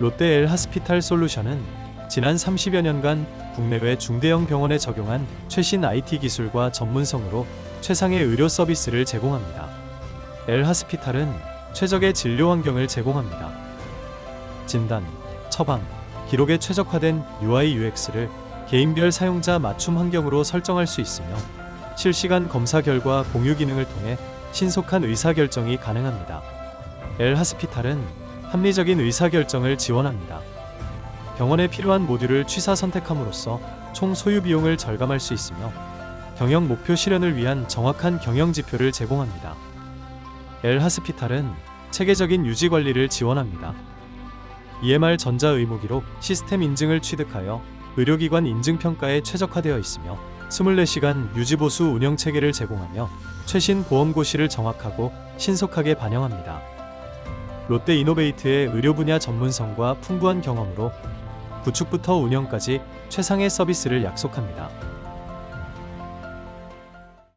롯데 엘 하스피탈 솔루션은 지난 30여 년간 국내외 중대형 병원에 적용한 최신 IT 기술과 전문성으로 최상의 의료 서비스를 제공합니다. 엘 하스피탈은 최적의 진료 환경을 제공합니다. 진단, 처방, 기록에 최적화된 UI UX를 개인별 사용자 맞춤 환경으로 설정할 수 있으며 실시간 검사 결과 공유 기능을 통해 신속한 의사결정이 가능합니다. 엘 하스피탈은 합리적인 의사결정을 지원합니다. 병원에 필요한 모듈을 취사 선택함으로써 총 소유 비용을 절감할 수 있으며 경영 목표 실현을 위한 정확한 경영 지표를 제공합니다. 엘 하스피탈은 체계적인 유지 관리를 지원합니다. EMR 전자 의무기록 시스템 인증을 취득하여 의료기관 인증 평가에 최적화되어 있으며 24시간 유지보수 운영 체계를 제공하며 최신 보험 고시를 정확하고 신속하게 반영합니다. 롯데 이노베이트의 의료 분야 전문성과 풍부한 경험으로 구축부터 운영까지 최상의 서비스를 약속합니다.